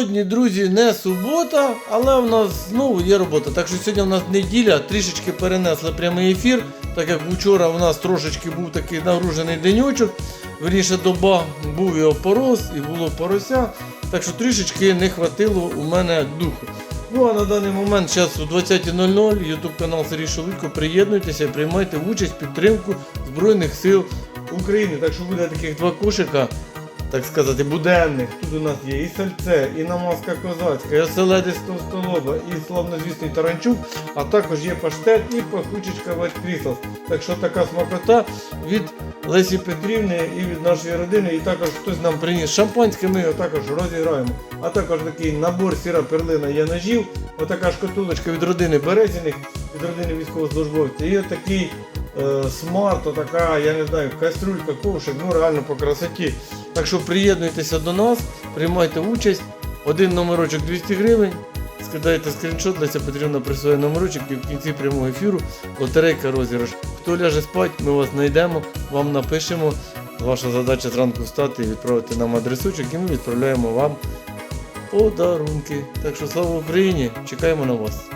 Сьогодні, друзі, не субота, але в нас знову є робота. Так що сьогодні в нас неділя, трішечки перенесли прямий ефір, так як вчора у нас трошечки був такий нагружений денечок. Верніше доба був і опорос, і було порося. Так що трішечки не хватило у мене духу. Ну а на даний момент зараз о 20.00 YouTube канал Сергій Шелудько. Приєднуйтеся і приймайте участь в підтримку Збройних сил України. Так що буде таких два кошика так сказати, буденних. Тут у нас є і сальце, і намазка козацька, і оселедець столоба, і славнозвісний таранчук, а також є паштет і пахучечка Crystals. Так що така смакота від Лесі Петрівни і від нашої родини. І також хтось нам приніс шампанське, ми його також розіграємо. А також такий набор сіра перлина є ножів, отака шкатулочка від родини Березіних, від родини військовослужбовців. І отакий е, смарт, отака, я не знаю, кастрюлька, ковшик, ну реально по красоті. Так що приєднуйтеся до нас, приймайте участь. Один номерочок 200 гривень. Скидайте скріншот, Леся Петрівна присвоє номерочок і в кінці прямого ефіру лотерейка розіграш. Хто ляже спать, ми вас знайдемо, вам напишемо. Ваша задача зранку встати і відправити нам адресочок, і ми відправляємо вам подарунки. Так що слава Україні! Чекаємо на вас.